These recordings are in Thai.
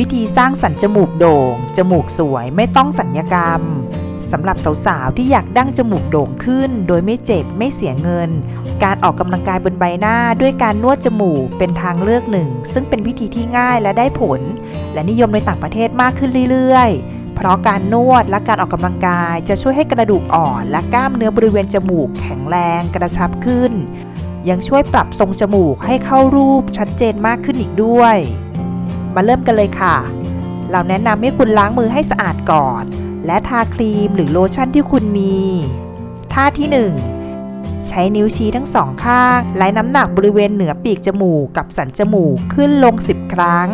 วิธีสร้างสันจมูกโด่ง จมูกสวยไม่ต้องสัญญกรรมสำหรับสาวๆที่อยากดั้งจมูกโด่งขึ้น โดยไม่เจ็บไม่เสียเงิน การออกกำลังกายบนใบหน้าด้วยการนวดจมูกเป็นทางเลือกหนึ่ง ซึ่งเป็นวิธีที่ง่ายและได้ผล และนิยมในต่างประเทศมากขึ้นเรื่อยๆ เพราะการนวดและการออกกำลังกายจะช่วยให้กระดูกอ่อน และกล้ามเนื้อบริเวณจมูกแข็งแรงกระชับขึ้น ยังช่วยปรับทรงจมูกให้เข้ารูปชัดเจนมากขึ้นอีกด้วย มาเริ่มกันเลยค่ะ เราแนะนำให้คุณล้างมือให้สะอาดก่อน และทาครีมหรือโลชั่นที่คุณมี ท่าที่ 1 ใช้นิ้วชี้ทั้งสองข้างไล่น้ำหนักบริเวณเหนือปีกจมูกกับสันจมูกขึ้นลง 10 ครั้ง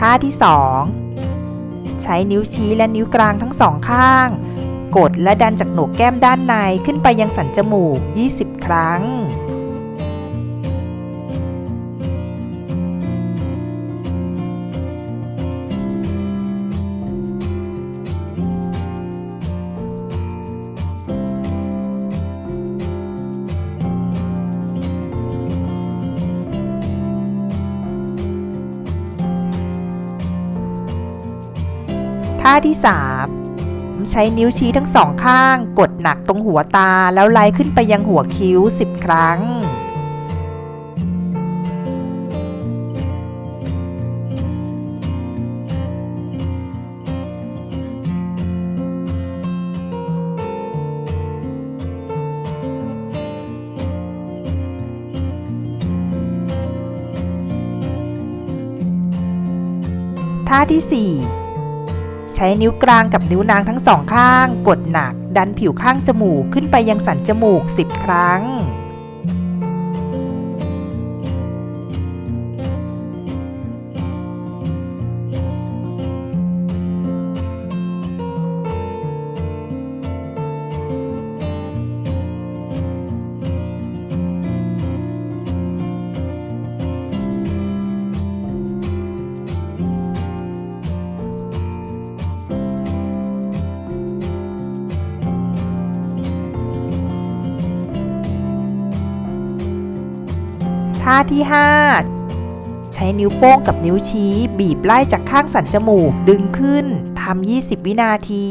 ท่าที่ 2 ใช้นิ้วชี้และนิ้วกลางทั้งสองข้าง กดและดันจากโหนกแก้มด้านในขึ้นไปยังสันจมูก 20 ครั้ง ท่าที่ 3 ใช้นิ้วชี้ทั้งสองข้าง กดหนักตรงหัวตาแล้วไล่ขึ้นไปยังหัวคิ้ว 10 ครั้ง ท่าที่ 4 ช้นิ้วกลางกับนิ้วนางทั้งสองข้าง กดหนัก ดันผิวข้างจมูกขึ้นไปยังสันจมูก 10 ครั้ง ท่าที่ 5 ใช้นิ้วโป้งกับนิ้วชี้บีบไล่จากข้างสันจมูกดึงขึ้นทำ20 วินาที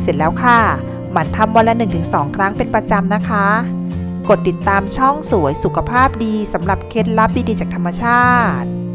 เสร็จแล้วค่ะ หมั่นทำวันละ 1-2 ครั้งเป็นประจำนะคะ กดติดตามช่องสวยสุขภาพดีสำหรับเคล็ดลับดีๆจากธรรมชาติ